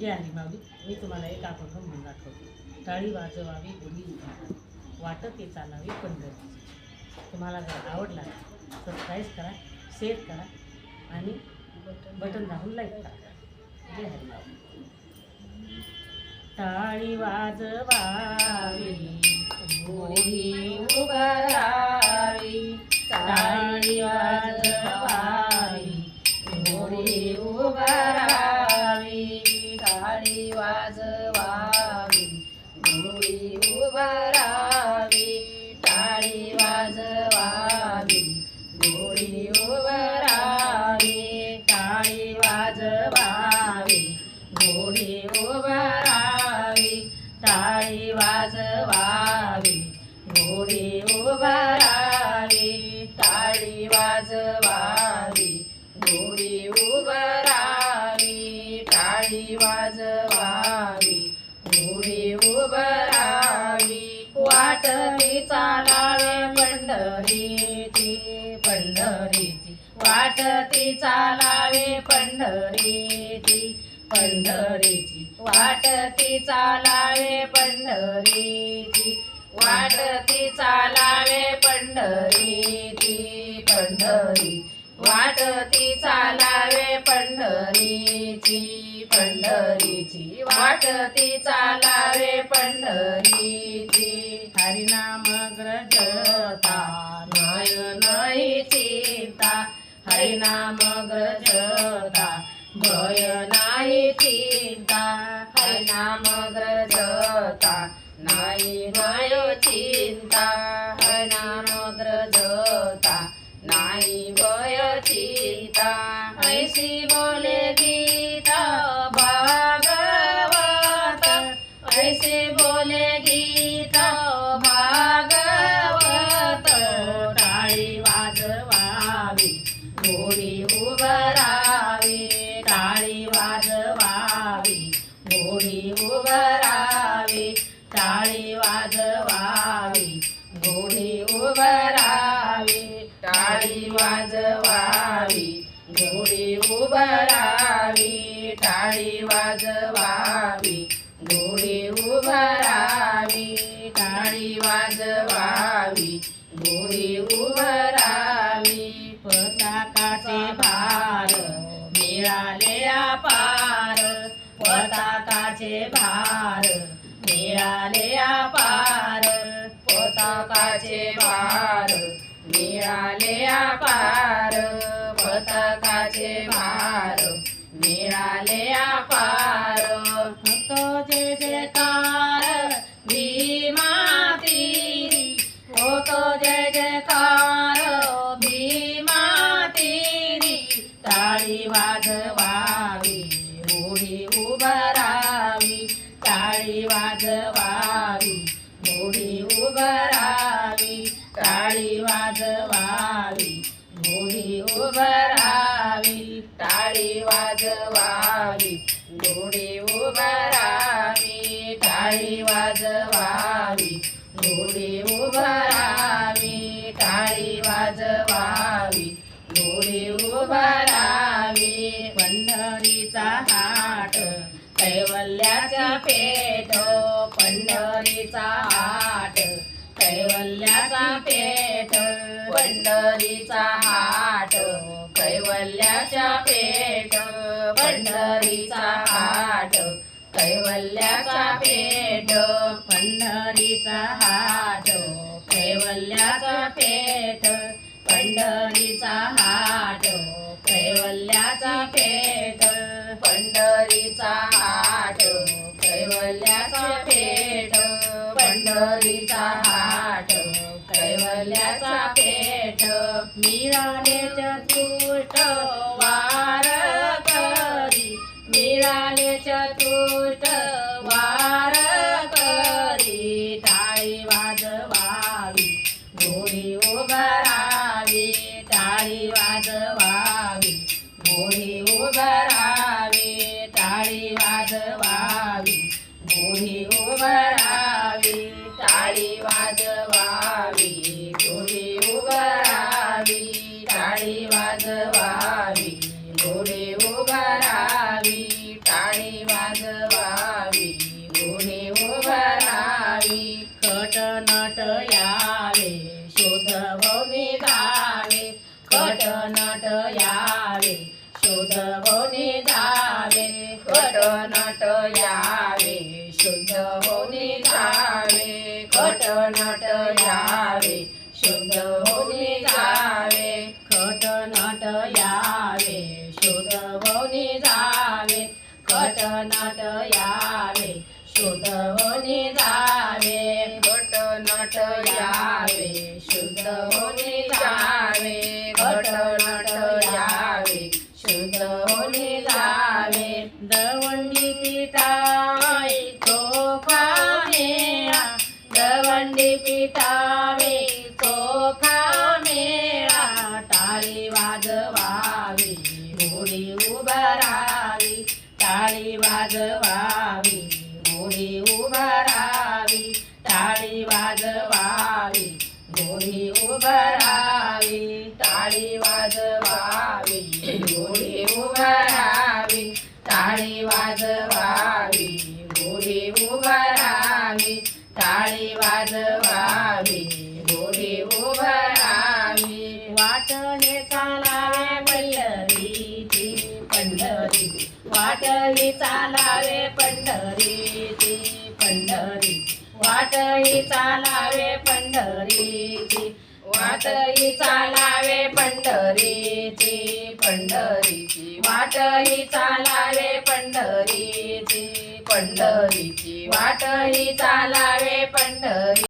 जे आली माऊली मी तुम्हाला एक अभंग म्हणून दाखवते. टाळी वाजवावी गुढी उभारावी वाटत ते चालावी पंढरी तुम्हाला जर आवडला सबस्क्राईब करा शेअर करा आणि बटन दाबून लाईक करा. जय हरी माऊली टाळी वाजवावी गुढी उभारावी. टाळी वाज घोडी उभारावी टाळी वाजवावी. घोडी उभारावी टाळी वाजवावी. घोडी उभारावी वाटती चालावे पंढरीची पंढरीची. वाटती चालावे पंढरीची पंढरीची. वाटती चालावे पंढरीची. वाटती चालावे पंढरीची पंढरी. वाटती चालावे पंढरीची पंढरीची वाटती चालावे पंढरीची हरिनाम ग्रजता नाय नाही चिंता. हरिनाम ग्रजता भय नाही चिंता. हरिनाम ग्रजता नाही भयो चिन्ता हनानोद्र जोता नाही भयो चिन्ता ऐसी बोले की उभरावी टाळी वाजवावी घोडी उभरावी टाळी वाजवावी घोडी उभरावी टाळी वाजवावी घोडी उभरावी पताकाचे भार मिळाले पार पताकाचे भार मिळाले पार पताकाचे भार मिळाले आपार. पताकाचे भार मिळाले आपार. होतो जे जयकार भीमाती होतो जय जयकार भीमाती ताळी वाजवावी उडी उभरावी ताळी वाजवा उभरावी टाळी वाजवावी. घोडी उभरावी टाळी वाजवावी. घोडी उभरावी टाळी वाजवावी. घोडी उभरावी पंढरीचा हाट कैवल्याचा पेठ पंढरीचा हाट कैवल्याचा पेठ पंढरीचा हाट. कैवल्याचा पेट पंढरीचा हाट. कैवल्याचा पेट पंढरीचा हाट. कैवल्याचा पेट पंढरीचा हाट. कैवल्याचा पेट पंढरीचा हाट. कैवल्याचा पेट पंढरीचा हाट. कैवल्याचा पेठ मिळाले चतुष्ट वार करी. मिळाले चतुष्ट वार करी. टाळी वाजवावी घोडी उभरावी. टाळी वाजवावी घोडी उभरावी. टाळी वाजवावी घोडे उभारावी टाळी वाजवावी घोडे उभारावी. खट नट यावे शोध धावे खट नट यावे शोध धावे खट नट यावे शुद्ध होनी धावे खट नट यावे शुद्ध होनी झाले होनी जावे. खट नट यावे शुद्ध होनी जावे. खट नट यावे शुद्ध होनी जावे. दवंडी पिठावे चोखा मेळा दवंडी पिठावे टाळी वाजवावी घोडी उभारावी. टाळी वाजवावी घोडी उभारावी. टाळी वाजवावी घोडी उभारावी. टाळी वाजवावी घोडी उभारावी. टाळी वाजवा वाटही चालावे पंढरीची पंढरी. वाटही चालावे पंढरीची वाटही चालावे पंढरीची पंढरीची वाटही चालावे पंढरीची पंढरीची वाटही चालावे पंढरी.